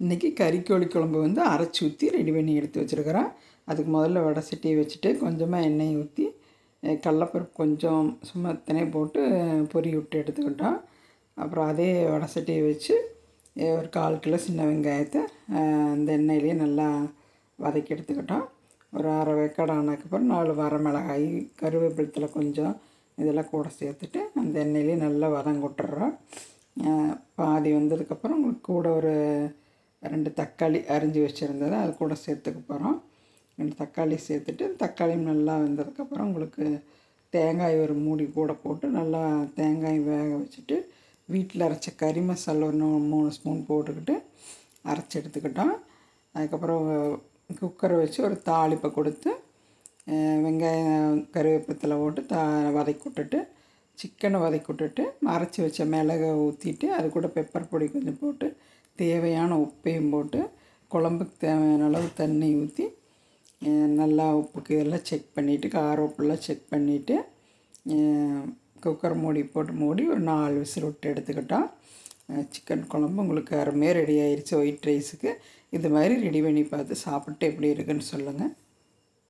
இன்றைக்கி கறிக்கோழி குழம்பு வந்து அரைச்சி ஊற்றி ரெடி பண்ணி எடுத்து வச்சுருக்கிறேன். அதுக்கு முதல்ல வடை சட்டியை வச்சுட்டு கொஞ்சமாக எண்ணெய் ஊற்றி கடலப்பருப்பு கொஞ்சம் சும்மா தினை போட்டு பொறி விட்டு எடுத்துக்கிட்டோம். அப்புறம் அதே வடை சட்டியை வச்சு ஒரு கால் கிலோ சின்ன வெங்காயத்தை அந்த எண்ணெயிலேயே நல்லா வதக்கி எடுத்துக்கிட்டோம். ஒரு அரை வேக்காடு ஆனதுக்கப்புறம் நாலு வர மிளகாய் கருவேப்பிலத்தில் கொஞ்சம் இதெல்லாம் கூட சேர்த்துட்டு அந்த எண்ணெயிலே நல்லா வதங்க விட்டுறோம். பாதி வந்ததுக்கப்புறம் உங்களுக்கு கூட ஒரு ரெண்டு தக்காளி அரிஞ்சு வச்சுருந்ததை அது கூட சேர்த்துக்க போகிறோம். ரெண்டு தக்காளி சேர்த்துட்டு தக்காளியும் நல்லா வெந்ததுக்கப்புறம் உங்களுக்கு தேங்காய் ஒரு மூடி கூட போட்டு நல்லா தேங்காய் வேக வச்சுட்டு வீட்டில் அரைச்ச கறி மசாலா ஒரு நூ- மூணு ஸ்பூன் போட்டுக்கிட்டு அரைச்சி எடுத்துக்கிட்டோம். அதுக்கப்புறம் குக்கரை வச்சு ஒரு தாளிப்பை கொடுத்து வெங்காயம் கருவேப்பத்தில் போட்டு தா வதக்கி விட்டுட்டு சிக்கனை வதக்கி விட்டுட்டு அரைச்சி வச்ச மிளகை ஊற்றிட்டு அது கூட பெப்பர் பொடி கொஞ்சம் போட்டு தேவையான உப்பையும் போட்டு குழம்புக்கு தேவையான அளவு தண்ணி ஊற்றி நல்லா உப்புக்கு எல்லாம் செக் பண்ணிவிட்டு கார உப்புலாம் செக் பண்ணிவிட்டு குக்கர் மூடி போட்டு மூடி ஒரு நாலு விசில் விட்டு எடுத்துக்கிட்டோம். சிக்கன் குழம்பு உங்களுக்கு அருமையாக ரெடி ஆயிடுச்சு ஒயிட் ரைஸுக்கு இது மாதிரி ரெடி பண்ணி பார்த்து சாப்பிட்டு எப்படி இருக்குன்னு சொல்லுங்கள்